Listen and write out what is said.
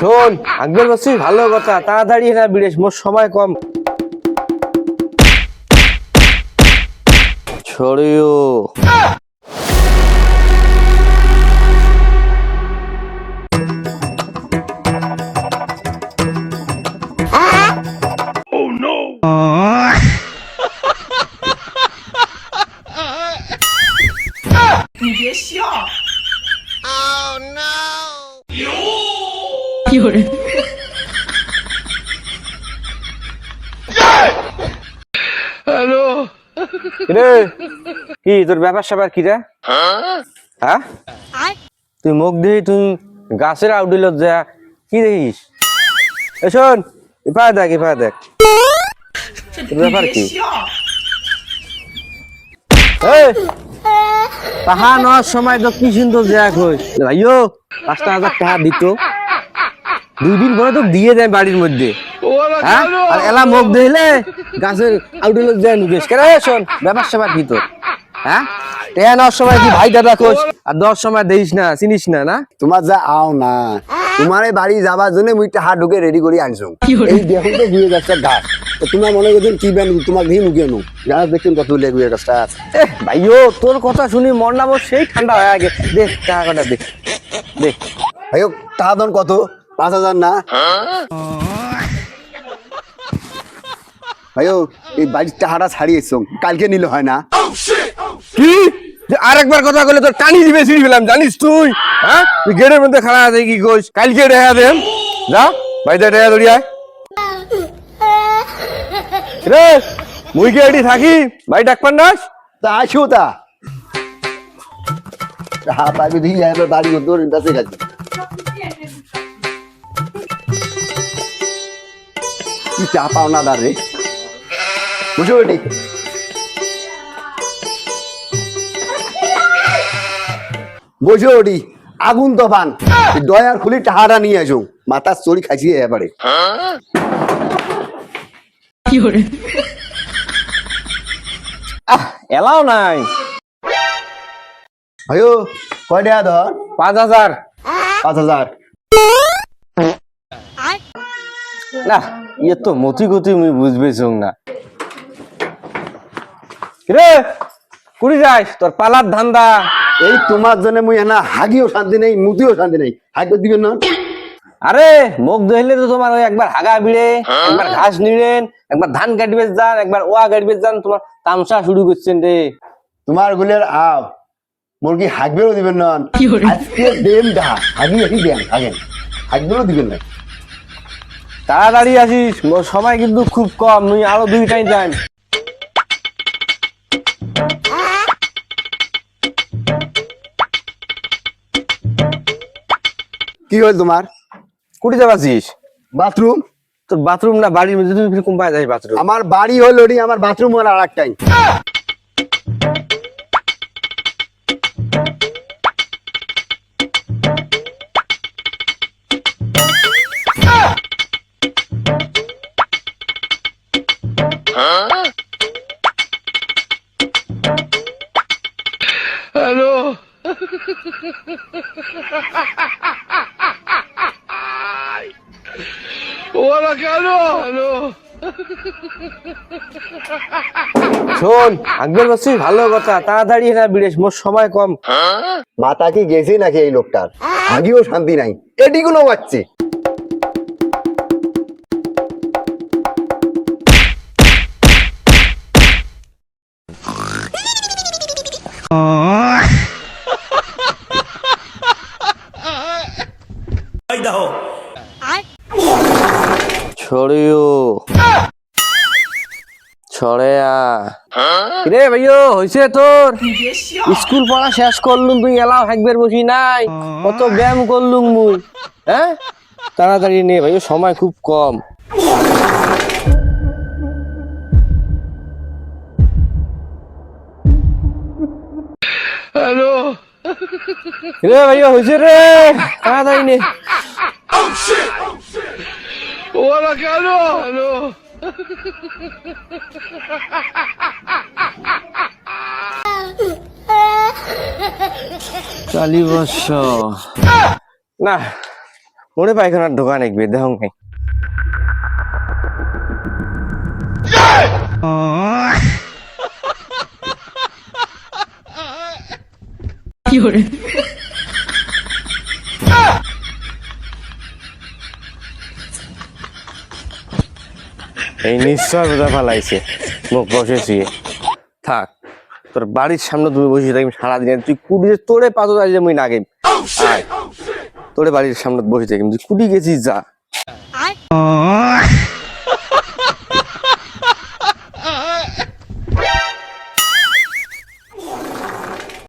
শোন আগবের বলছি ভালো কথা তাড়াতাড়ি না বিদেশ মোর সময় কম। ছড়িও। রে কি তোর ব্যাপার স্যাপার কি রে? হ্যাঁ? তুই মুখ দিয়ে তুই গাছের আউডিল যা কি দেখিস? শোন ইফায় দেখ ইফায় দেখ। তোর ব্যাপার কি? এই, তাহা নেওয়ার সময় তো কি সুন্দর দেখ ভাইও পাঁচটা হাজার টাকা দিত। দুই দিন পরে তো দিয়ে দেয় বাড়ির মধ্যে। হ্যাঁ? আর এলা মুখ দিলে গাছের আউডিল যায় নুকেশ কেন শোন ব্যাপার স্যাপার কি তোর? হ্যাঁ? টেয়া নেওয়ার সময় কি ভাই দাদা কোচ আর দশ সময় দেখিস না চিনিস না না? তোমার যা আও না তোমার বাড়ি যাবার জন্য মুই হাত ঢুকে রেডি করে আনছো এই দেখুন তো গুয়ে গাছটা গাছ। তোমার মনে করছেন কি বেন তোমার ঘি মুখে নো গাছ দেখছেন কত লেগ গুয়ে গাছটা এ ভাইও তোর কথা শুনি মন না সেই ঠান্ডা হয়ে আগে। দেখ টাকাটা দেখ দেখ ভাই টাকা কত? পাঁচ হাজার না। ভাইও এই বাড়ির টাকাটা ছাড়িয়েছ কালকে নিলে হয় না। কি? যে আরেকবার কথা বলে তোর টানি দিবে ছিঁড়ি ফেলাম জানিস তুই? হ্যাঁ? তুই গেটের মধ্যে খাড়া আছে কি কইস? কালকে রেহা দেন। যা বাইরে রেহা দড়িয়ায় রে মুই কি এটি থাকি? ভাই ডাক পান্ডাস? তা আসো তা। হাত আগে দিয়ে এবার বাড়ি করতে কাছে কাছে কি চা পাও না দাঁড়ে বুঝো এটি? বোঝো ওটি আগুন তো পান দয়ার খুলি টাহারা নিয়ে আসো মাথার চড়ি খাইছিয়ে এবারে। এলাও নাই। ভাইও কয় টাকা ধর পাঁচ হাজার। পাঁচ হাজার। না ইয়ে তো মতি গতি মুই বুঝবে চোখ না। রে কুড়ি যাইস তোর পালার ধান্দা। এই তোমার জন্য মুই না হাগিও শান্তি নেই মুতিও শান্তি নেই। হাগিও দিবেন না। আরে মুখ ধরলে তো তোমার ওই একবার হাগা বিড়ে একবার ঘাস নিলেন একবার ধান কাটবে যান একবার ওয়া কাটবে যান তোমার তামসা শুরু করছেন রে। তোমার গুলের আও মুরগি হাগবেও দিবেন না। আজকে দেন ডা হাগি হাগি দেন? হাগেন। হাগবেও দিবেন না। তাড়াতাড়ি আসিস সময় কিন্তু খুব কম তুই আরও দুই টাইম কি হল তোমার? কুড়ি যাবাছিস বাথরুম? তোর বাথরুম না বাড়ির মধ্যে? তুমি কোম্পানি যাই বাথরুম? আমার বাড়ি হলো আমার বাথরুম হল আর একটাই শোন আঙ্গুল বলছি ভালো কথা তাড়াতাড়ি না বিদেশ মোর সময় কম। মাথা কি গেছে নাকি এই লোকটার? আগেও শান্তি নাই। এটি কোনো বাচ্চি ছড়িও ছড়েয়া। রে ভাইও হইছে তোর? স্কুল পড়া শেষ করলুম তুই এলাও হাকবের বসি নাই। কত ব্যায়াম করলুম মুই। হ্যাঁ? তাড়াতাড়ি নে ভাইও সময় খুব কম। হ্যালো? রে ভাইও হইছে রে? তাড়াতাড়ি নে। চালি বর্ষ না মনে পায়খানার ঢোকা নেকবে দেহ নাই এই নিশ্চয় বোঝা ফালাইছে। মুখ বসেছি থাক তোর বাড়ির সামনে তুমি বসে থাকি সারাদিন তুই কুড়ি তোরে পাতো আজ মুই না গেম। তোরে বাড়ির সামনে বসে থাকি তুই কুড়ি গেছিস যা।